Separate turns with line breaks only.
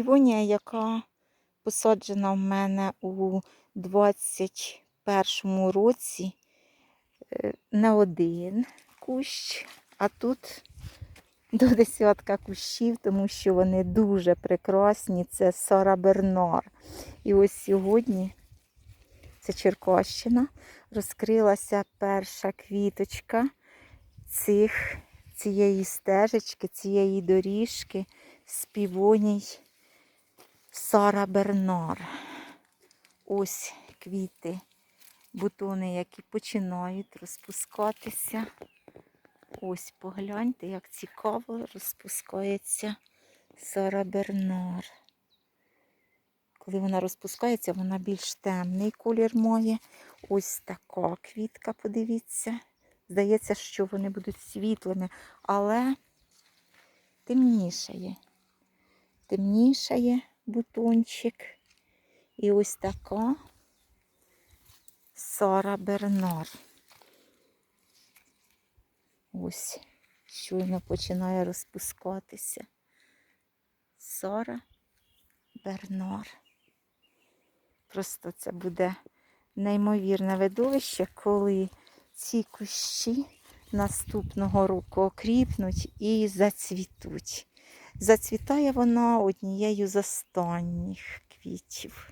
півонія, яка посаджена в мене у 21 році, не один кущ, а тут до десятка кущів, тому що вони дуже прекрасні. Це Сара Бернар. І ось сьогодні, це Черкащина, розкрилася перша квіточка цих, цієї стежечки, цієї доріжки з півоній Сара Бернар. Ось квіти, бутони, які починають розпускатися. Ось погляньте, як цікаво розпускається Сара Бернар. Коли вона розпускається, вона більш темний колір має. Ось така квітка, подивіться. Здається, що вони будуть світлими, але темнішає. Темнішає бутончик. І ось така Сара Бернар. Ось щойно починає розпускатися. Сара Бернар. Просто це буде неймовірне видовище, коли ці кущі наступного року окріпнуть і зацвітуть. Зацвітає вона однією з останніх квітів.